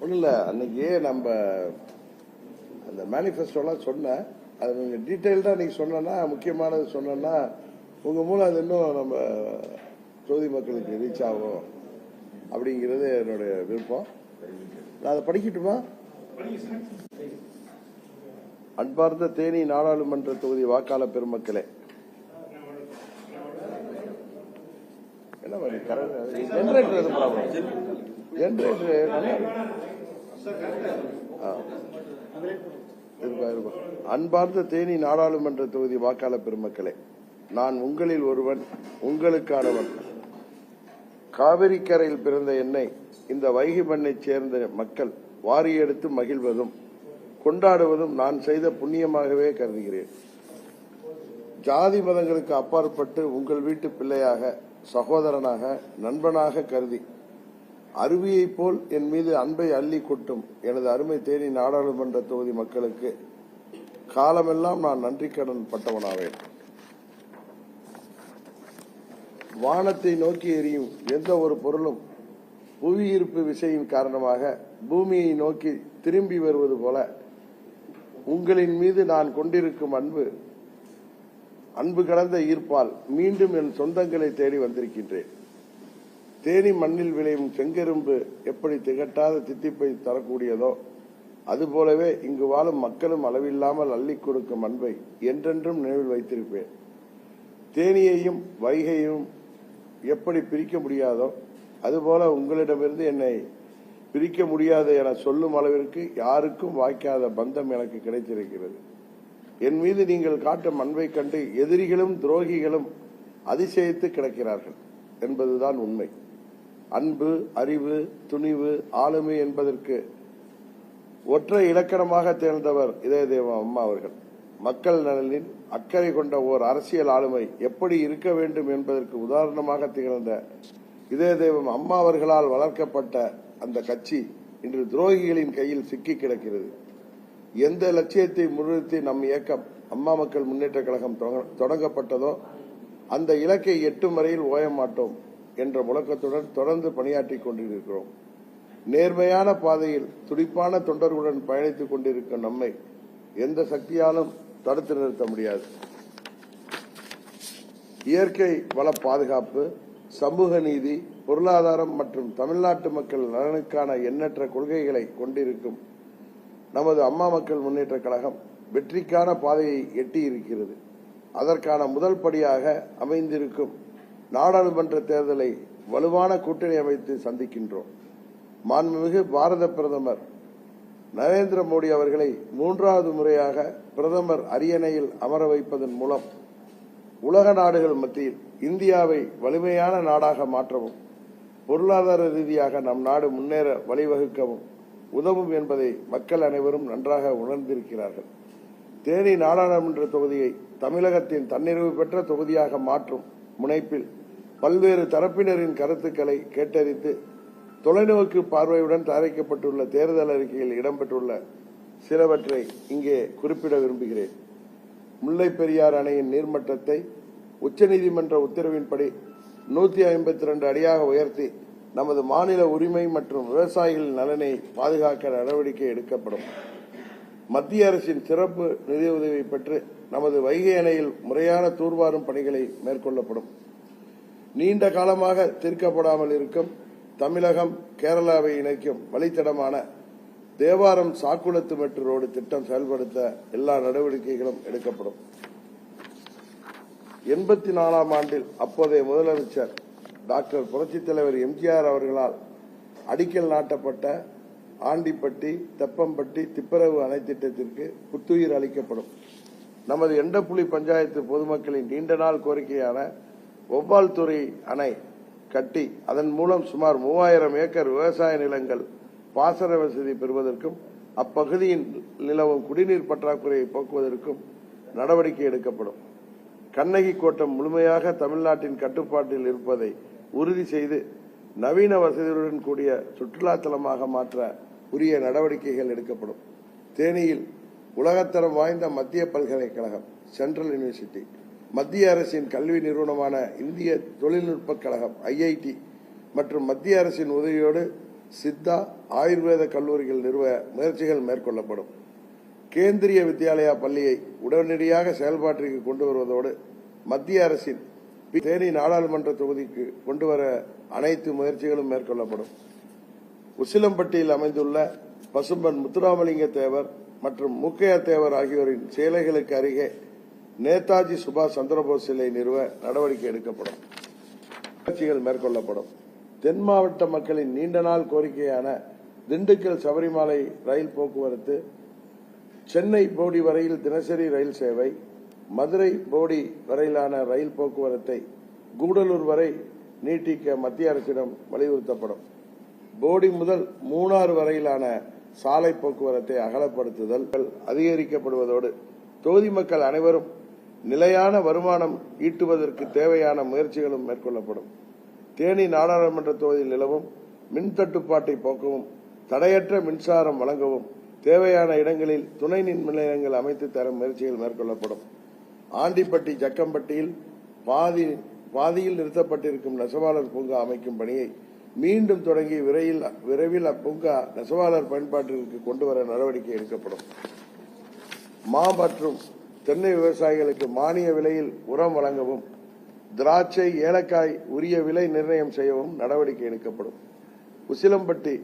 ஒன்றும் இல்லை அன்னைக்கு நம்ம அந்த மேனிஃபெஸ்டோலாம் சொன்னேன். அது நீங்கள் டீட்டெயில்டாக நீங்கள் சொன்னேன்னா முக்கியமானது சொன்னேன்னா உங்கள் மூலம் அது இன்னும் நம்ம தொகுதி மக்களுக்கு ரீச் ஆகும் அப்படிங்கிறது என்னுடைய விருப்பம். நான் அதை படிக்கட்டுமா? அன்பார்ந்த தேனி நாடாளுமன்ற தொகுதி வாக்காளர் பெருமக்களே. என்ன அன்பார்ந்த தேனி நாடாளுமன்ற தொகுதி வாக்காளர் பெருமக்களே நான் உங்களில் ஒருவன் உங்களுக்கானவன். காவிரி கரையில் பிறந்த என்னை இந்த வைகை மண்ணைச் சேர்ந்த மக்கள் வாரி எடுத்து மகிழ்வதும் கொண்டாடுவதும் நான் செய்த புண்ணியமாகவே கருதுகிறேன். ஜாதி மதங்களுக்கு அப்பாற்பட்டு உங்கள் வீட்டு பிள்ளையாக சகோதரனாக நண்பனாக கருதி அருவியைப் போல் என் மீது அன்பை அள்ளி கொட்டும் எனது அருமை தேனி நாடாளுமன்ற தொகுதி மக்களுக்கு காலமெல்லாம் நான் நன்றி கடன் பட்டவனாவேன். வானத்தை நோக்கி எரியும் எந்த ஒரு பொருளும் புவியீர்ப்பு விசையின் காரணமாக பூமியை நோக்கி திரும்பி வருவது போல உங்களின் மீது நான் கொண்டிருக்கும் அன்பு அன்பு கடந்த ஈர்ப்பால் மீண்டும் என் சொந்தங்களை தேடி வந்திருக்கின்றேன். தேனி மண்ணில் விளையும் செங்கரும்பு எப்படி திகட்டாத தித்திப்பை தரக்கூடியதோ அதுபோலவே இங்கு வாழும் மக்களும் அளவில்லாமல் அள்ளி கொடுக்கும் அன்பை என்றென்றும் நினைவில் வைத்திருப்பேன். தேனியையும் வைகையும் எப்படி பிரிக்க முடியாதோ அதுபோல உங்களிடமிருந்து என்னை பிரிக்க முடியாது என சொல்லும் அளவிற்கு யாருக்கும் வாய்க்காத பந்தம் எனக்கு கிடைத்திருக்கிறது. என் மீது நீங்கள் காட்டும் அன்பை கண்டு எதிரிகளும் துரோகிகளும் அதிசயித்து கிடக்கிறார்கள் என்பதுதான் உண்மை. அன்பு அறிவு துணிவு ஆளுமை என்பதற்கு ஒற்றை இலக்கணமாக திகழ்ந்தவர் இதயதேவ அம்மா அவர்கள். மக்கள் நலனில் அக்கறை கொண்ட ஓர் அரசியல் ஆளுமை எப்படி இருக்க வேண்டும் என்பதற்கு உதாரணமாக திகழ்ந்த இதயதேவம் அம்மா அவர்களால் வளர்க்கப்பட்ட அந்த கட்சி இன்று துரோகிகளின் கையில் சிக்கி கிடக்கிறது. எந்த லட்சியத்தை முன்னிறுத்தி நம் இயக்கம் அம்மா மக்கள் முன்னேற்ற கழகம் தொடங்க- தொடங்கப்பட்டதோ அந்த இலக்கை எட்டும் வரையில் ஓய மாட்டோம் என்ற முழக்கத்துடன் தொடர்ந்து பணியாற்றிக் கொண்டிருக்கிறோம். நேர்மையான பாதையில் துடிப்பான தொண்டர்களுடன் பயணித்துக் கொண்டிருக்கும் நம்மை எந்த சக்தியாலும் தடுத்து நிறுத்த முடியாது. இயற்கை வள பாதுகாப்பு சமூக நீதி பொருளாதாரம் மற்றும் தமிழ்நாட்டு மக்கள் நலனுக்கான எண்ணற்ற கொள்கைகளை கொண்டிருக்கும் நமது அம்மா மக்கள் முன்னேற்ற கழகம் வெற்றிக்கான பாதையை எட்டியிருக்கிறது. அதற்கான முதல் படியாக அமைந்திருக்கும் நாடாளுமன்ற தேர்தலை வலுவான கூட்டணி அமைத்து சந்திக்கின்றோம். மாண்புமிகு பாரத பிரதமர் நரேந்திர மோடி அவர்களை மூன்றாவது முறையாக பிரதமர் அரியணையில் அமர வைப்பதன் மூலம் உலக நாடுகள் மத்தியில் இந்தியாவை வலிமையான நாடாக மாற்றவும் பொருளாதார ரீதியாக நம் நாடு முன்னேற வழிவகுக்கவும் உதவும் என்பதை மக்கள் அனைவரும் நன்றாக உணர்ந்திருக்கிறார்கள். தேனி நாடாளுமன்ற தொகுதியை தமிழகத்தின் தன்னிறைவு பெற்ற தொகுதியாக மாற்றும் முனைப்பில் பல்வேறு தரப்பினரின் கருத்துக்களை கேட்டறிந்து தொலைநோக்கு பார்வையுடன் தயாரிக்கப்பட்டுள்ள தேர்தல் அறிக்கையில் இடம்பெற்றுள்ள சிலவற்றை இங்கே குறிப்பிட விரும்புகிறேன். முல்லை பெரியார் அணையின் நீர்மட்டத்தை உச்சநீதிமன்ற உத்தரவின்படி நூத்தி ஐம்பத்தி ரெண்டு அடியாக உயர்த்தி நமது மாநில உரிமை மற்றும் விவசாயிகளின் நலனை பாதுகாக்க நடவடிக்கை எடுக்கப்படும். மத்திய அரசின் சிறப்பு நிதியுதவி பெற்று நமது வைகை அணையில் முறையான தூர்வாரும் பணிகளை மேற்கொள்ளப்படும். நீண்ட காலமாக தீர்க்கப்படாமல் இருக்கும் தமிழகம் கேரளாவை இணைக்கும் வழித்தடமான தேவாரம் சாக்குளத்து மெட்ரோ ரோடு திட்டம் செயல்படுத்த எல்லா நடவடிக்கைகளும் எடுக்கப்படும். எண்பத்தி நாலாம் ஆண்டில் அப்போதைய முதலமைச்சர் டாக்டர் புரட்சித் தலைவர் எம்ஜிஆர் அவர்களால் அடிக்கல் நாட்டப்பட்ட ஆண்டிப்பட்டி தெப்பம்பட்டி திப்பரவு அணை திட்டத்திற்கு புத்துயிர் அளிக்கப்படும். நமது எண்டப்புலி பஞ்சாயத்து பொதுமக்களின் நீண்ட நாள் கோரிக்கையான ஒவ்வால்துறை அணை கட்டி அதன் மூலம் சுமார் மூவாயிரம் ஏக்கர் விவசாய நிலங்கள் பாசன வசதி பெறுவதற்கும் அப்பகுதியின் நிலவும் குடிநீர் பற்றாக்குறையை போக்குவதற்கும் நடவடிக்கை எடுக்கப்படும். கண்ணகி கோட்டம் முழுமையாக தமிழ்நாட்டின் கட்டுப்பாட்டில் இருப்பதை உறுதி செய்து நவீன வசதியுடன் கூடிய சுற்றுலா தலமாக மாற்ற உரிய நடவடிக்கைகள் எடுக்கப்படும். தேனியில் உலகத்தரம் வாய்ந்த மத்திய பல்கலைக்கழகம் சென்ட்ரல் யூனிவர்சிட்டி மத்திய அரசின் கல்வி நிறுவனமான இந்திய தொழில்நுட்பக் கழகம் ஐஐடி மற்றும் மத்திய அரசின் உதவியோடு சித்தா ஆயுர்வேத கல்லூரிகள் நிறுவ முயற்சிகள் மேற்கொள்ளப்படும். கேந்திரிய வித்யாலயா பள்ளியை உடனடியாக செயல்பாட்டிற்கு கொண்டு வருவதோடு மத்திய அரசின் தேனி நாடாளுமன்ற தொகுதிக்கு கொண்டு வர அனைத்து முயற்சிகளும் மேற்கொள்ளப்படும். உசிலம்பட்டியில் அமைந்துள்ள பசும்பன் முத்துராமலிங்க தேவர் மற்றும் முக்கையா தேவர் ஆகியோரின் சேலைகளுக்கு அருகே நேதாஜி சுபாஷ் சந்திரபோஸ் சிலை நிறுவ நடவடிக்கை எடுக்கப்படும். முயற்சிகள் மேற்கொள்ளப்படும். தென் மாவட்ட மக்களின் நீண்ட நாள் கோரிக்கையான திண்டுக்கல் சபரிமலை ரயில் போக்குவரத்து சென்னை போடி வரையில் தினசரி ரயில் சேவை மதுரை போடி வரையிலான ரயில் போக்குவரத்தை கூடலூர் வரை நீட்டிக்க மத்திய அரசிடம் வலியுறுத்தப்படும். போடி முதல் மூணாறு வரையிலான சாலை போக்குவரத்தை அகலப்படுத்துதல் அதிகரிக்கப்படுவதோடு தொகுதி மக்கள் அனைவரும் நிலையான வருமானம் ஈட்டுவதற்கு தேவையான முயற்சிகளும் மேற்கொள்ளப்படும். தேனி நாடாளுமன்ற தொகுதியில் நிலவும் மின் தட்டுப்பாட்டை போக்கவும் தடையற்ற மின்சாரம் வழங்கவும் தேவையான இடங்களில் துணை மின் நிலையங்கள் அமைத்து தரும் முயற்சிகள் மேற்கொள்ளப்படும். ஆண்டிப்பட்டி ஜக்கம்பட்டியில் பாதி பாதியில் நிறுத்தப்பட்டிருக்கும் நெசவாளர் பூங்கா அமைக்கும் பணியை மீண்டும் தொடங்கி விரைவில் விரைவில் அப்பூங்கா நெசவாளர் பயன்பாட்டிற்கு கொண்டு வர நடவடிக்கை எடுக்கப்படும். மா மற்றும் தென்னை விவசாயிகளுக்கு மானிய விலையில் உரம் வழங்கவும் திராட்சை ஏலக்காய் உரிய விலை நிர்ணயம் செய்யவும் நடவடிக்கை எடுக்கப்படும். உசிலம்பட்டி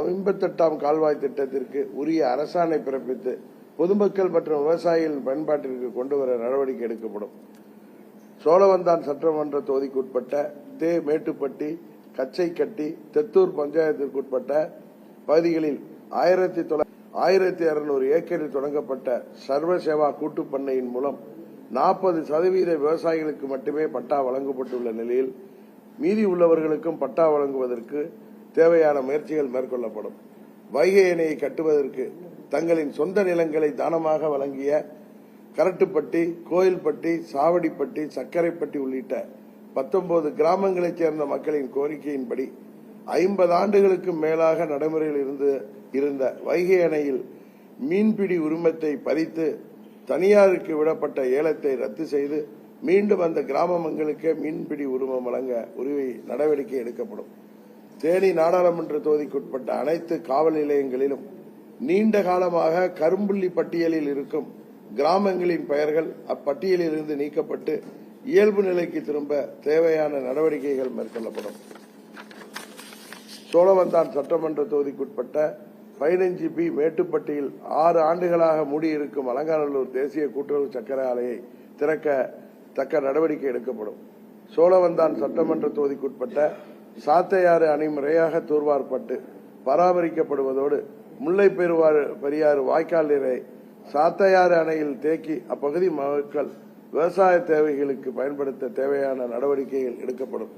ஐம்பத்தெட்டாம் கால்வாய் திட்டத்திற்கு உரிய அரசாணை பிறப்பித்து பொதுமக்கள் மற்றும் விவசாயிகளின் பயன்பாட்டிற்கு கொண்டு வர நடவடிக்கை எடுக்கப்படும். சோழவந்தான் சட்டமன்ற தொகுதிக்குட்பட்ட தே மேட்டுப்பட்டி கச்சைக்கட்டி தெத்தூர் பஞ்சாயத்திற்குட்பட்ட பகுதிகளில் ஆயிரத்தி தொள்ளாயிரத்தி ஆயிரத்தி அறுநூறு ஏக்கரில் தொடங்கப்பட்ட சர்வ சேவா கூட்டுப் பண்ணையின் மூலம் நாற்பது சதவீத விவசாயிகளுக்கு மட்டுமே பட்டா வழங்கப்பட்டுள்ள நிலையில் மீதி உள்ளவர்களுக்கும் பட்டா வழங்குவதற்கு தேவையான முயற்சிகள் மேற்கொள்ளப்படும். வைகை அணையை கட்டுவதற்கு தங்களின் சொந்த நிலங்களை தானமாக வழங்கிய கரட்டுப்பட்டி கோயில்பட்டி சாவடிப்பட்டி சக்கரைப்பட்டி உள்ளிட்ட பத்தொன்பது கிராமங்களைச் சேர்ந்த மக்களின் கோரிக்கையின்படி ஐம்பது ஆண்டுகளுக்கு மேலாக நடைமுறையில் இருந்து இருந்த வைகை அணையில் மீன்பிடி உரிமத்தை பறித்து தனியாருக்கு விடப்பட்ட ஏலத்தை ரத்து செய்து மீண்டும் அந்த கிராம மக்களுக்கே மீன்பிடி உரிமம் வழங்க உரிமை நடவடிக்கை எடுக்கப்படும். தேனி நாடாளுமன்ற தொகுதிக்குட்பட்ட அனைத்து காவல் நிலையங்களிலும் நீண்ட காலமாக கரும்புள்ளி பட்டியலில் இருக்கும் கிராமங்களின் பெயர்கள் அப்பட்டியலிலிருந்து நீக்கப்பட்டு இயல்பு நிலைக்கு திரும்ப தேவையான நடவடிக்கைகள் மேற்கொள்ளப்படும். சோழவந்தான் சட்டமன்ற தொகுதிக்குட்பட்ட பதினைஞ்சு பி மேட்டுப்பட்டியில் ஆறு ஆண்டுகளாக மூடியிருக்கும் அலங்காநல்லூர் தேசிய கூட்டுறவு சக்கர ஆலையை திறக்க தக்க நடவடிக்கை எடுக்கப்படும். சோழவந்தான் சட்டமன்ற தொகுதிக்குட்பட்ட சாத்தையாறு அணை முறையாக தூர்வார்பட்டு பராமரிக்கப்படுவதோடு முல்லை பெருவாறு பெரியாறு வாய்க்கால் நீரை சாத்தையாறு அணையில் தேக்கி அப்பகுதி மக்கள் விவசாய தேவைகளுக்கு பயன்படுத்த தேவையான நடவடிக்கைகள் எடுக்கப்படும்.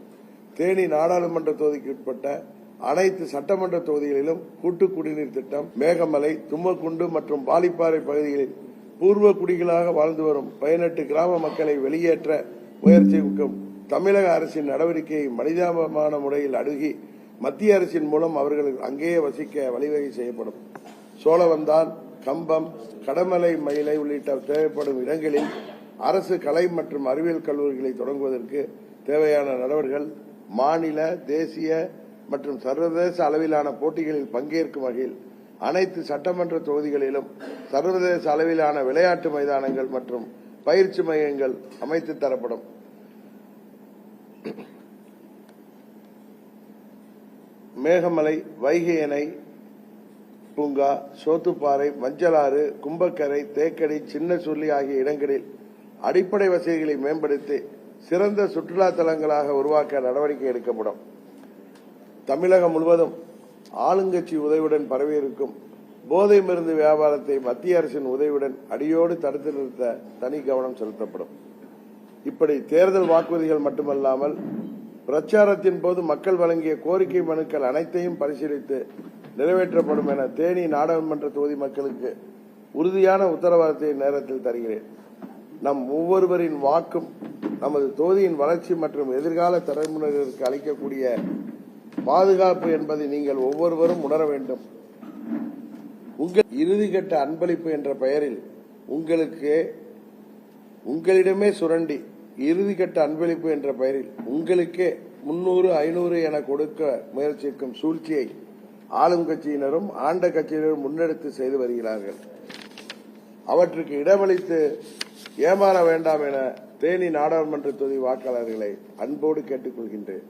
தேனி நாடாளுமன்ற தொகுதிக்கு உட்பட்ட அனைத்து சட்டமன்ற தொகுதிகளிலும் கூட்டு குடிநீர் திட்டம் மேகமலை தும்மக்குண்டு மற்றும் பாலிப்பாறை பகுதிகளில் பூர்வ குடிகளாக வாழ்ந்து வரும் பதினெட்டு கிராம மக்களை வெளியேற்ற முயற்சிக்கும் தமிழக அரசின் நடவடிக்கையை மனிதாபமான முறையில் அணுகி மத்திய அரசின் மூலம் அவர்கள் அங்கேயே வசிக்க வழிவகை செய்யப்படும். சோழவந்தான் கம்பம் கடமலை மயிலை உள்ளிட்ட தேவைப்படும் இடங்களில் அரசு கலை மற்றும் அறிவியல் கல்லூரிகளை தொடங்குவதற்கு தேவையான நடவடிக்கைகள் மாநில தேசிய மற்றும் சர்வதேச அளவிலான போட்டிகளில் பங்கேற்கும் வகையில் அனைத்து சட்டமன்ற தொகுதிகளிலும் சர்வதேச அளவிலான விளையாட்டு மைதானங்கள் மற்றும் பயிற்சி மையங்கள் அமைத்து தரப்படும். மேகமலை வைகை அணை பூங்கா சோத்துப்பாறை மஞ்சளாறு கும்பக்கரை தேக்கடி சின்ன சொல்லி ஆகிய இடங்களில் அடிப்படை வசதிகளை மேம்படுத்தி சிறந்த சுற்றுலா தலங்களாக உருவாக்க நடவடிக்கை எடுக்கப்படும். தமிழகம் முழுவதும் ஆளுங்கட்சி உதவியுடன் பரவியிருக்கும் போதை மருந்து வியாபாரத்தை மத்திய அரசின் உதவியுடன் அடியோடு தடுத்து நிறுத்த தனி கவனம் செலுத்தப்படும். இப்படி தேர்தல் வாக்குறுதிகள் மட்டுமல்லாமல் பிரச்சாரத்தின் போது மக்கள் வழங்கிய கோரிக்கை மனுக்கள் அனைத்தையும் பரிசீலித்து நிறைவேற்றப்படும் என தேனி நாடாளுமன்ற தொகுதி மக்களுக்கு உறுதியான உத்தரவாதத்தை நேரத்தில் தருகிறேன். நம் ஒவ்வொருவரின் வாக்கும் நமது தொகுதியின் வளர்ச்சி மற்றும் எதிர்கால தலைமுறைகளுக்கு அளிக்கக்கூடிய பாதுகாப்பு என்பதை நீங்கள் ஒவ்வொருவரும் உணர வேண்டும். உங்கள் இறுதிக்கட்ட அன்பளிப்பு என்ற பெயரில் உங்களுக்கு உங்களிடமே சுரண்டி இறுதிக்கட்ட அன்பளிப்பு என்ற பெயரில் உங்களுக்கே முன்னூறு ஐநூறு என கொடுக்க முயற்சிக்கும் சூழ்ச்சியை ஆளும் கட்சியினரும் ஆண்ட கட்சியினரும் முன்னெடுத்து செய்து வருகிறார்கள். அவற்றுக்கு இடமளித்து ஏமாற வேண்டாம் என தேனி நாடாளுமன்ற தொகுதி வாக்காளர்களை அன்போடு கேட்டுக்கொள்கின்றேன்.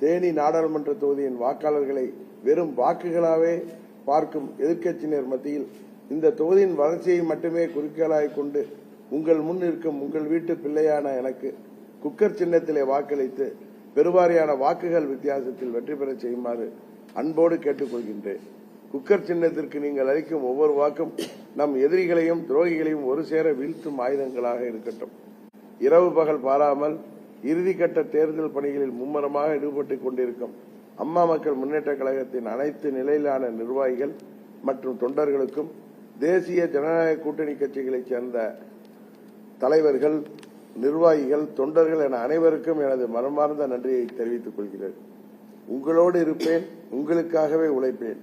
தேனி நாடாளுமன்ற தொகுதியின் வாக்காளர்களை வெறும் வாக்குகளாகவே பார்க்கும் எதிர்க்கட்சியினர் மத்தியில் இந்த தொகுதியின் வளர்ச்சியை மட்டுமே குறிக்கோளாய் கொண்டு உங்கள் முன் இருக்கும் உங்கள் வீட்டு பிள்ளையான எனக்கு குக்கர் சின்னத்திலே வாக்களித்து பெருவாரியான வாக்குகள் வித்தியாசத்தில் வெற்றி பெறச் செய்யுமாறு அன்போடு கேட்டுக்கொள்கின்றேன். குக்கர் சின்னத்திற்கு நீங்கள் அளிக்கும் ஒவ்வொரு வாக்கும் நம் எதிரிகளையும் துரோகிகளையும் ஒரு சேர வீழ்த்தும் ஆயுதங்களாக இருக்கட்டும். இரவு பகல் பாராமல் இறுதிக்கட்ட தேர்தல் பணிகளில் மும்முரமாக ஈடுபட்டுக் கொண்டிருக்கும் அம்மா மக்கள் முன்னேற்ற கழகத்தின் அனைத்து நிலையிலான நிர்வாகிகள் மற்றும் தொண்டர்களுக்கும் தேசிய ஜனநாயக கூட்டணி கட்சிகளைச் சேர்ந்த தலைவர்கள் நிர்வாகிகள் தொண்டர்கள் என அனைவருக்கும் எனது மனமார்ந்த நன்றியை தெரிவித்துக் கொள்கிறேன். உங்களோடு இருப்பேன் உங்களுக்காகவே உழைப்பேன்.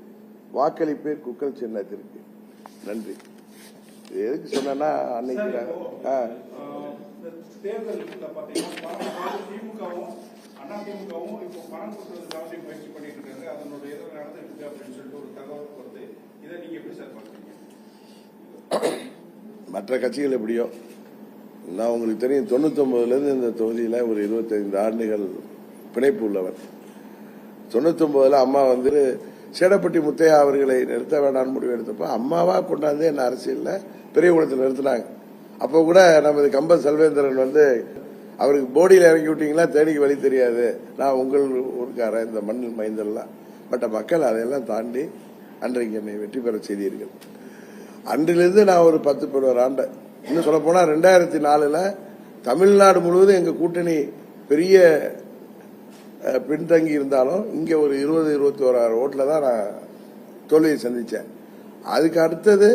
வாக்களிப்பேன் குக்கல் சின்னத்திற்கு. நன்றி. எதுக்கு சொன்னா அன்னைக்கு ஆ, இந்த தேர்தல்ல பாத்தீங்கன்னா பணம் அதாவது திமுகவும் அதிமுகவும் இப்போ பணம் கொடுத்ததுக்காக முயற்சி பண்ணிட்டு இருக்காங்க. அதனுடைய எதிர நடந்துட்டு இருக்கு அப்படின்னு சொல்லிட்டு ஒரு தகவல் வருது. இதை நீங்க எப்படி சார் பாக்குறீங்க மற்ற கட்சிகள் எப்படியோ நான் உங்களுக்கு தெரியும் தொண்ணூத்தொன்பதுல இருந்து இந்த தொகுதியில ஒரு இருபத்தைந்து ஆண்டுகள் பிணைப்பு உள்ளவர். தொண்ணூத்தொன்பதுல அம்மா வந்து சேடப்பட்டி முத்தையா அவர்களை நிறுத்த வேண்டாம்னு முடிவு எடுத்தப்ப அம்மாவா கொண்டாந்து என்ன அரசியல்ல பெரிய குளத்தில் நிறுத்தினாங்க. அப்போ கூட நமது கம்ப செல்வேந்திரன் வந்து அவருக்கு போடியில் இறங்கி விட்டீங்களா தேடிக்கு வழி தெரியாது. நான் உங்கள் ஊருக்காரன் இந்த மண்ணில் மைந்தெல்லாம். பட் மக்கள் அதையெல்லாம் தாண்டி அன்றைக்கு என்னை வெற்றி பெற செய்தீர்கள். அன்றிலிருந்து நான் ஒரு பத்து பதினோரு ஆண்டு இன்னும் சொல்ல போனால் ரெண்டாயிரத்தி நாலில் தமிழ்நாடு முழுவதும் எங்கள் கூட்டணி பெரிய பின்தங்கி இருந்தாலும் இங்கே ஒரு இருபது இருபத்தி ஓராயிரம் ஓட்டில் தான் நான் தோல்வியை சந்தித்தேன் அதுக்கு அடுத்தது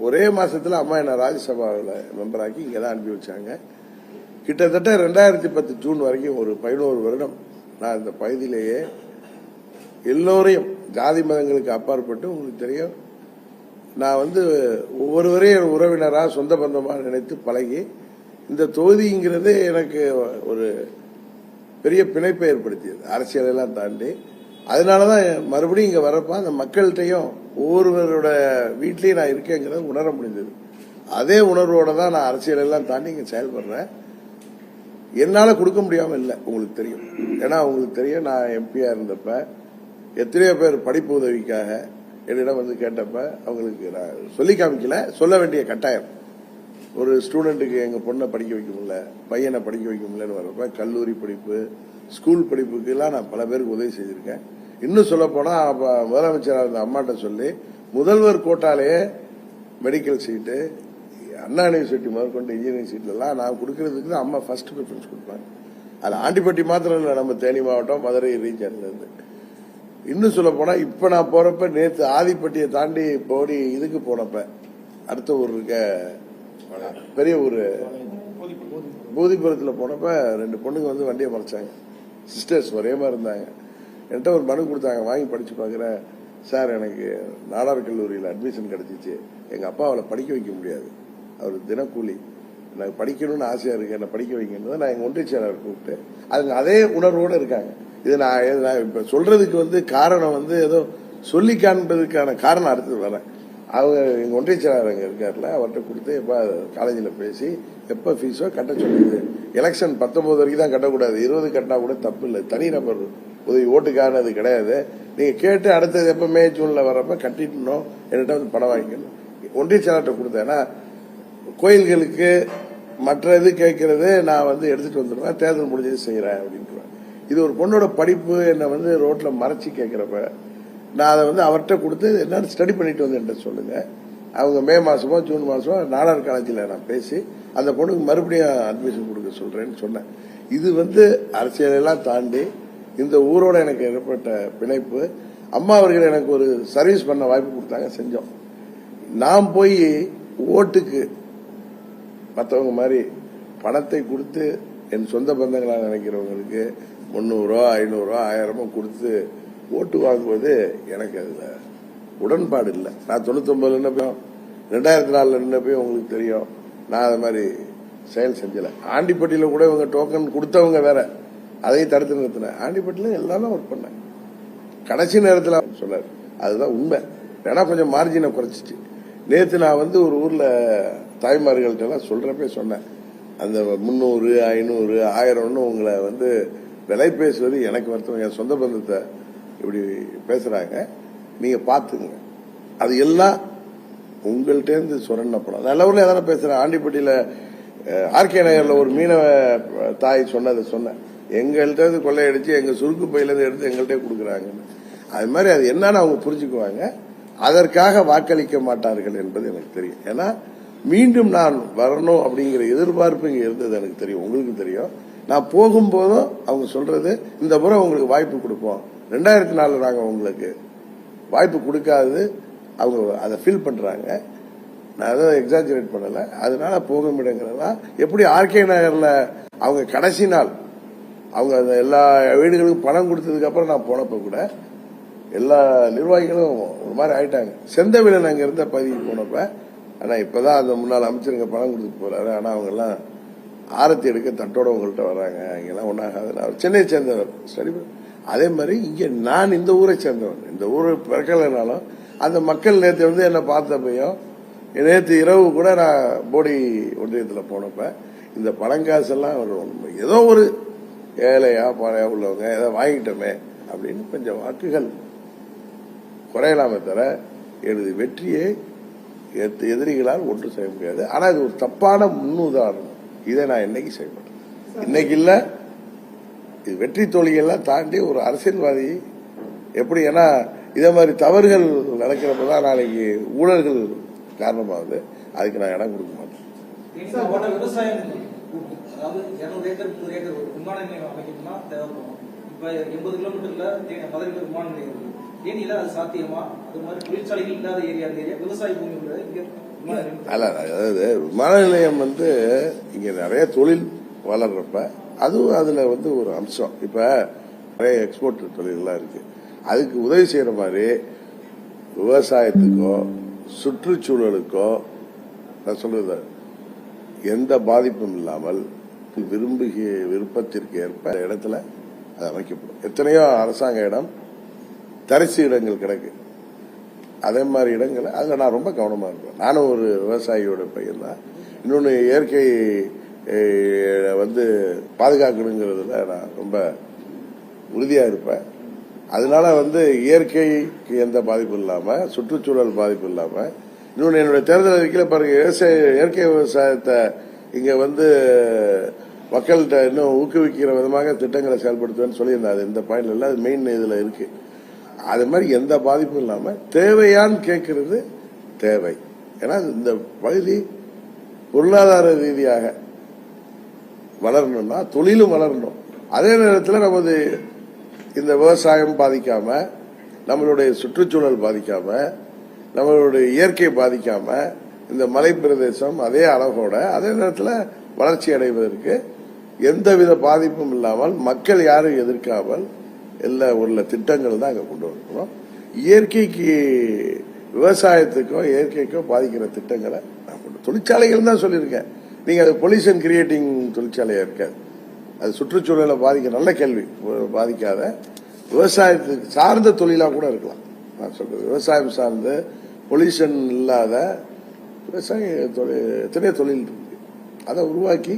ஒரே மாசத்துல அம்மா என்ன ராஜ்யசபாவில் மெம்பராக்கி இங்கே தான் அனுப்பி வச்சாங்க. கிட்டத்தட்ட ரெண்டாயிரத்தி பத்து ஜூன் வரைக்கும் ஒரு பதினோரு வருடம் நான் இந்த பகுதியிலேயே எல்லோரையும் ஜாதி மதங்களுக்கு அப்பாற்பட்டு உங்களுக்கு தெரியும் நான் வந்து ஒவ்வொருவரையும் என் உறவினரா சொந்த பந்தமாக நினைத்து பழகி இந்த தொகுதிங்கிறது எனக்கு ஒரு பெரிய பிணைப்பை ஏற்படுத்தியது. அரசியலெல்லாம் தாண்டி அதனால தான் மறுபடியும் இங்கே வரப்ப அந்த மக்கள்கிட்டையும் ஒவ்வொருவரோட வீட்லேயும் நான் இருக்கேங்கிறத உணர முடிந்தது. அதே உணர்வோடு தான் நான் அரசியலெல்லாம் தாண்டி இங்கே செயல்படுறேன். என்னால் கொடுக்க முடியாமல் இல்லை உங்களுக்கு தெரியும். ஏன்னா உங்களுக்கு தெரியும் நான் எம்பியாக இருந்தப்ப எத்தனையோ பேர் படிப்பு உதவிக்காக என்னிடம் வந்து கேட்டப்ப அவங்களுக்கு நான் சொல்லி காமிக்கல சொல்ல வேண்டிய கட்டாயம். ஒரு ஸ்டூடெண்ட்டுக்கு எங்க பொண்ணை படிக்க வைக்க முடியல பையனை படிக்க வைக்க முடியலன்னு வரப்ப கல்லூரி படிப்பு ஸ்கூல் படிப்புக்கு எல்லாம் நான் பல பேருக்கு உதவி செய்திருக்கேன் இன்னும் சொல்ல போனா முதலமைச்சராக இருந்த அம்மாட்ட சொல்லி முதல்வர் கோட்டாலேயே மெடிக்கல் சீட்டு அண்ணா யூனிவர்சிட்டி முதற்கொண்டு இன்ஜினியரிங் சீட்ல நான் கொடுக்கறதுக்கு தான் அம்மா ஃபர்ஸ்ட் ப்ரிஃபரன்ஸ் கொடுப்பாங்க. அது ஆண்டிப்பட்டி மாத்திரம் இல்லை நம்ம தேனி மாவட்டம் மதுரை ரீஜன்லேருந்து இன்னும் சொல்ல போனா இப்ப நான் போறப்ப நேற்று ஆதிப்பட்டியை தாண்டி போடி இதுக்கு போனப்ப அடுத்த ஊர் இருக்க பெரிய ஒரு பூதிபுரத்துல போனப்ப ரெண்டு பொண்ணுங்க வந்து வண்டியை மறைச்சாங்க. சிஸ்டர்ஸ் ஒரே மாதிரி இருந்தாங்க. என்கிட்ட ஒரு மனு கொடுத்தாங்க. வாங்கி படிச்சு பார்க்குறேன் சார் எனக்கு நாடார் கல்லூரியில் அட்மிஷன் கிடைச்சிச்சு. எங்க அப்பா அவளை படிக்க வைக்க முடியாது. அவர் தினக்கூலி. எனக்கு படிக்கணும்னு ஆசையா இருக்கு. என்ன படிக்க வைக்கணும் நான் எங்க ஒன்றிய செயலாளர் கூப்பிட்டு அதுங்க அதே உணர்வோடு இருக்காங்க. இது நான் இது நான் இப்ப சொல்றதுக்கு வந்து காரணம் வந்து ஏதோ சொல்லி காண்பதற்கான காரணம் அடுத்தது வரேன். அவங்க எங்க ஒன்றிய செயலாளர் அங்கே இருக்காருல அவர்கிட்ட கொடுத்து எப்ப காலேஜில் பேசி எப்ப ஃபீஸோ கட்ட சொல்லுது எலெக்ஷன் பத்தொன்பது வரைக்கும் தான் கட்டக்கூடாது இருபது கட்டினா கூட தப்பு இல்லை. தனிநபர் உதவி ஓட்டுக்கானது கிடையாது. நீங்க கேட்டு அடுத்தது எப்ப மே ஜூன்ல வரப்ப கட்டிட்டணும் என்கிட்ட வந்து பணம் வாங்கிக்கணும். ஒன்றிய செயலாளர்கிட்ட கொடுத்தேன்னா கோயில்களுக்கு மற்ற இது கேட்கறது நான் வந்து எடுத்துட்டு வந்துடுவேன் தேர்தல் முடிஞ்சது செய்யறேன் அப்படின்ட்டுருவேன் இது ஒரு பொண்ணோட படிப்பு என்னை வந்து ரோட்ல மறைச்சு கேட்கிறப்ப நான் அதை வந்து அவர்கிட்ட கொடுத்து என்னன்னு ஸ்டடி பண்ணிட்டு வந்து என்கிட்ட சொல்லுங்க. அவங்க மே மாசமோ ஜூன் மாசமோ நாடார் காலேஜில் நான் பேசி அந்த பொண்ணுக்கு மறுபடியும் அட்மிஷன் கொடுக்க சொல்றேன்னு சொன்னேன். இது வந்து அரசியலெல்லாம் தாண்டி இந்த ஊரோட எனக்கு ஏற்பட்ட பிணைப்பு அம்மா அவர்கள் எனக்கு ஒரு சர்வீஸ் பண்ண வாய்ப்பு கொடுத்தாங்க செஞ்சோம். நான் போய் ஓட்டுக்கு மற்றவங்க மாதிரி பணத்தை கொடுத்து என் சொந்த பந்தங்களாக நினைக்கிறவங்களுக்கு முந்நூறுரூவா ஐநூறுரூவா ஆயிரமோ கொடுத்து ஓட்டு வாங்குவது எனக்கு அதுல உடன்பாடு இல்லை. நான் தொண்ணூத்தொன்பதுல போயும் ரெண்டாயிரத்தி நாலுல நின்னப்பையும் உங்களுக்கு தெரியும். நான் அது மாதிரி செயல் செஞ்சல. ஆண்டிப்பட்டியில கூட இவங்க டோக்கன் கொடுத்தவங்க வேற. அதையும் தடுத்து நிறுத்தினேன். ஆண்டிப்பட்டியில எல்லாமே ஒர்க் பண்ணேன். கடைசி நேரத்தில் சொன்னார். அதுதான் உண்மை. வேணா கொஞ்சம் மார்ஜினை குறைச்சிச்சு. நேற்று நான் வந்து ஒரு ஊர்ல தாய்மார்கள்ட்ட எல்லாம் சொன்னேன். அந்த முந்நூறு ஐநூறு ஆயிரம்னு உங்களை வந்து விலை பேசுவது எனக்கு வருத்தம். என் சொந்த பந்தத்தை இப்படி பேசுறாங்க நீங்க பாத்துங்க அது எல்லாம் உங்கள்கிட்ட இருந்து சுரண்டப்படும் நல்ல ஊர்ல எதனா பேசுறேன். ஆண்டிப்பட்டியில ஆர்கே நகர்ல ஒரு மீனவ தாய் சொன்னதை சொன்னேன் எங்கள்கிட்ட இருந்து கொள்ளையடிச்சு எங்க சுருக்கு பையில இருந்து எடுத்து எங்கள்கிட்ட கொடுக்குறாங்கன்னு. அது மாதிரி அது என்னன்னு அவங்க புரிஞ்சுக்குவாங்க. அதற்காக வாக்களிக்க மாட்டார்கள் என்பது எனக்கு தெரியும். ஏன்னா மீண்டும் நான் வரணும் அப்படிங்கிற எதிர்பார்ப்பு இங்க இருந்தது எனக்கு தெரியும். உங்களுக்கு தெரியும். நான் போகும்போதும் அவங்க சொல்றது இந்த முறை உங்களுக்கு வாய்ப்பு கொடுப்போம். ரெண்டாயிரத்தி நாலு நாங்க உங்களுக்கு வாய்ப்பு கொடுக்காது. அவங்க அதை ஃபீல் பண்றாங்க. நான் அதை எக்ஸாஜுரேட் பண்ணல. அதனால போகும் இடங்கள்லாம் எப்படி ஆர்கே நகர்ல அவங்க கடைசி நாள் அவங்க அந்த எல்லா வீடுகளுக்கும் பணம் கொடுத்ததுக்கு அப்புறம் நான் போனப்ப கூட எல்லா நிர்வாகிகளும் ஒரு மாதிரி ஆயிட்டாங்க. செந்தவிலன் அங்க இருந்த பதவிக்கு போனப்ப ஆனா இப்பதான் அந்த முன்னாள் அமைச்சருங்க பணம் கொடுத்துட்டு போறாரு. ஆனா அவங்க எல்லாம் ஆரத்தி எடுக்க தட்டோட உங்கள்கிட்ட வர்றாங்க இங்கெல்லாம் ஒன்றாகாது சென்னையை சேர்ந்தவர். சரி அதே மாதிரி இங்க நான் இந்த ஊரை சேர்ந்தவன். இந்த ஊரை பிறக்கலைனாலும் அந்த மக்கள் நேற்று வந்து என்னை பார்த்தப்பையும் நேற்று இரவு கூட நான் போடி ஒன்றியத்தில் போனப்ப இந்த பணங்காசெல்லாம் ஏதோ ஒரு ஏழையா பாழையா உள்ளவங்க ஏதோ வாங்கிட்டோமே அப்படின்னு கொஞ்சம் வாக்குகள் குறையலாமே தவிர எனது வெற்றியை எத்- எதிரிகளால் ஒன்று செய்ய முடியாது. ஆனா இது ஒரு தப்பான முன்னுதாரணம். இதை நான் என்னைக்கு செய்ய மாட்டேன். இன்னைக்கு இல்ல இது வெற்றி தோல்வியெல்லாம் தாண்டி ஒரு அரசியல்வாதி எப்படி ஏன்னா இதே மாதிரி தவறுகள் நடக்கிறப்ப தான் நாளைக்கு ஊழல்கள் காரணமாகுது. அதுக்கு நான் இடம் கொடுக்க மாட்டேன். அல்ல அதாவது விமான நிலையம் வந்து இங்க நிறைய தொழில் வளர்றப்ப அதுவும் அதுல வந்து ஒரு அம்சம். இப்ப நிறைய எக்ஸ்போர்ட் தொழில்கள்லாம் இருக்கு. அதுக்கு உதவி செய்யற மாதிரி விவசாயத்துக்கோ சுற்றுச்சூழலுக்கோ நான் சொல்றது எந்த பாதிப்பும் இல்லாமல் விரும்புகிய விருப்பத்திற்கு ஏற்ப இடத்துல அது அமைக்கப்படும். எத்தனையோ அரசாங்க இடம் தரிசு இடங்கள் கிடக்கு. அதே மாதிரி இடங்களை அதில் நான் ரொம்ப கவனமாக இருப்பேன். நானும் ஒரு விவசாயியோட பையன் தான் இன்னொன்று இயற்கை வந்து பாதுகாக்கணுங்கிறதுல நான் ரொம்ப உறுதியாக இருப்பேன். அதனால வந்து இயற்கைக்கு எந்த பாதிப்பும் இல்லாமல் சுற்றுச்சூழல் பாதிப்பு இல்லாமல் இன்னொன்று என்னுடைய தேர்தல் அறிக்கையில் பாருங்க விவசாய இயற்கை விவசாயத்தை இங்கே வந்து மக்கள்கிட்ட இன்னும் ஊக்குவிக்கிற விதமாக திட்டங்களை செயல்படுத்துவேன்னு சொல்லியிருந்தேன். அது இந்த பாயிண்ட்ல இல்லை அது மெயின் இதில் இருக்கு. அது மாதிரி எந்த பாதிப்பும் இல்லாமல் தேவையான்னு கேட்கறது தேவை. ஏன்னா இந்த பகுதி பொருளாதார ரீதியாக வளரணும்னா தொழிலும் வளரணும். அதே நேரத்தில் நமது இந்த விவசாயம் பாதிக்காம நம்மளுடைய சுற்றுச்சூழல் பாதிக்காம நம்மளுடைய இயற்கை பாதிக்காம இந்த மலை பிரதேசம் அதே அழகோட அதே நேரத்தில் வளர்ச்சி அடைவதற்கு எந்தவித பாதிப்பும் இல்லாமல் மக்கள் யாரும் எதிர்க்காமல் எல்லா உள்ள திட்டங்கள் தான் அங்கே கொண்டு வரணும். இயற்கைக்கு விவசாயத்துக்கோ இயற்கைக்கோ பாதிக்கிற திட்டங்களை நான் கொண்டு தொழிற்சாலைகள் தான் சொல்லியிருக்கேன். நீங்க அது பொல்யூஷன் கிரியேட்டிங் தொழிற்சாலையா இருக்காது. அது சுற்றுச்சூழலை பாதிக்க நல்ல கேள்வி. பாதிக்காத. விவசாயத்துக்கு சார்ந்த தொழிலா கூட இருக்கலாம். நான் சொல்றது விவசாயம் சார்ந்த பொல்யூஷன் இல்லாத விவசாய தொழில் எத்தனையோ தொழில் இருக்கு. அதை உருவாக்கி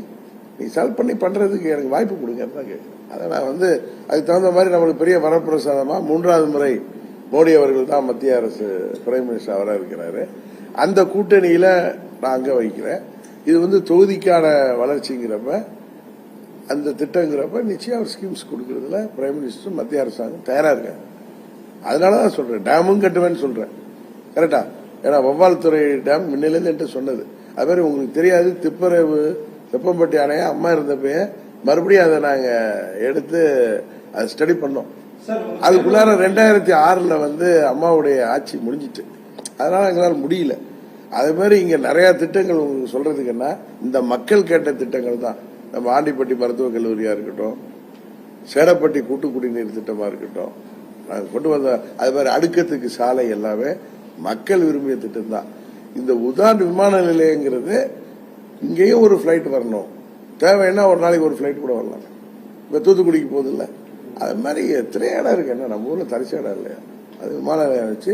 நீ சால்வ் பண்ணி பண்றதுக்கு எனக்கு வாய்ப்பு கொடுங்க தான் கேட்குறேன். அதை நான் வந்து அதுக்கு தகுந்த மாதிரி நம்மளுக்கு பெரிய வரப்பிரசாதமா மூன்றாவது முறை மோடி அவர்கள் தான் மத்திய அரசு பிரைம் மினிஸ்டர் அவராக இருக்கிறாரு. அந்த கூட்டணியில நான் அங்க வைக்கிறேன் இது வந்து தொகுதிக்கான வளர்ச்சிங்கிறப்ப அந்த திட்டங்கிறப்ப நிச்சயம் அவர் ஸ்கீம்ஸ் கொடுக்கறதுல பிரைம் மினிஸ்டர் மத்திய அரசாங்கம் தயாரா இருக்காங்க. அதனால தான் சொல்றேன் டேமும் கட்டுவேன்னு சொல்றேன். கரெக்டா? ஏன்னா வவ்வால் துறை டேம் முன்னிலேருந்து என்கிட்ட சொன்னது. அது மாதிரி உங்களுக்கு தெரியாது திப்பரவு தெப்பம்பட்டி அணையா அம்மா இருந்தப்பயே மறுபடியும் அதை நாங்க எடுத்து அதை ஸ்டடி பண்ணோம். அதுக்குள்ளார ரெண்டாயிரத்தி ஆறுல வந்து அம்மாவுடைய ஆட்சி முடிஞ்சிட்டு. அதனால எங்களால் முடியல. அதே மாதிரி இங்க நிறைய திட்டங்கள் உங்களுக்கு சொல்றதுக்கு என்ன? இந்த மக்கள் கேட்ட திட்டங்கள் தான். நம்ம ஆண்டிப்பட்டி மருத்துவக் கல்லூரியா இருக்கட்டும் சேடப்பட்டி கூட்டு குடிநீர் திட்டமா இருக்கட்டும் நாங்கள் கொண்டு வந்த அது மாதிரி அடுக்கத்துக்கு சாலை எல்லாமே மக்கள் விரும்பிய திட்டம் தான். இந்த உதான் விமான நிலையங்கிறது இங்கேயும் ஒரு ஃப்ளைட் வரணும். தேவைன்னா ஒரு நாளைக்கு ஒரு ஃப்ளைட் கூட வரலாம். இப்போ தூத்துக்குடிக்கு போகுது இல்லை. அது மாதிரி எத்தனை இடம் இருக்கு? என்ன நம்ம ஊரில் தரிசு இடம் இல்லையா? அது விமான நிலையம் வச்சு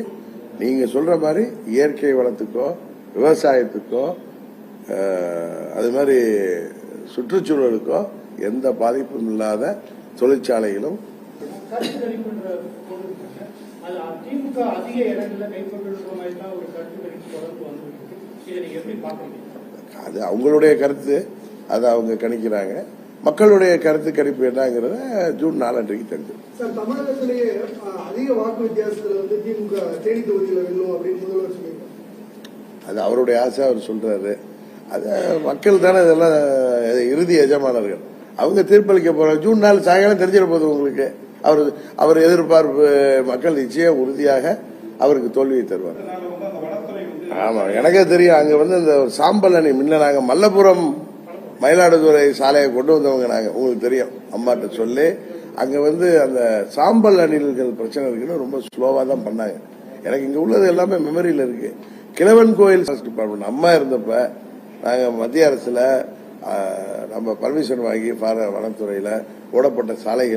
நீங்கள் சொல்கிற மாதிரி இயற்கை வளத்துக்கோ விவசாயத்துக்கோ அது மாதிரி சுற்றுச்சூழலுக்கோ எந்த பாதிப்பும் இல்லாத தொழிற்சாலைகளும் அது அவங்களுடைய கருத்து. அதை அவங்க கணிக்கிறாங்க. மக்களுடைய கருத்து கணிப்பு என்னங்கிறத ஜூன் நாலன்றைக்கு தெரிஞ்சு அது அவருடைய ஆசை அவர் சொல்றாரு. அது மக்கள் தானே இதெல்லாம் இறுதி எஜமானர்கள். அவங்க தீர்ப்பளிக்க போறாங்க ஜூன் நாலு சாயங்காலம் தெரிஞ்சிட போகுது உங்களுக்கு. அவர் அவர் எதிர்பார்ப்பு மக்கள் நிச்சயம் உறுதியாக அவருக்கு தோல்வியை தருவார். அதனால வந்து அந்த வனத்துறை வந்து ஆமா எனக்கே தெரியும். அங்க வந்து இந்த சாம்பல் அணி முன்ன நாங்க மல்லபுரம் மயிலாடுதுறை சாலையை கொண்டு வந்தவங்க நாங்கள் உங்களுக்கு தெரியும். அம்மாட்ட சொல்லி அங்க வந்து அந்த சாம்பல் அணில்கள் பிரச்சனை இருக்குன்னு ரொம்ப ஸ்லோவா தான் பண்ணாங்க. எனக்கு இங்க உள்ளது எல்லாமே மெமரியில இருக்கு. கிழவன் கோயில் டிபார்ட்மெண்ட் அம்மா இருந்தப்ப நாங்க மத்திய அரசுல நம்ம பர்மிஷன் வாங்கி பார வனத்துறையில ஓடப்பட்ட சாலைகள்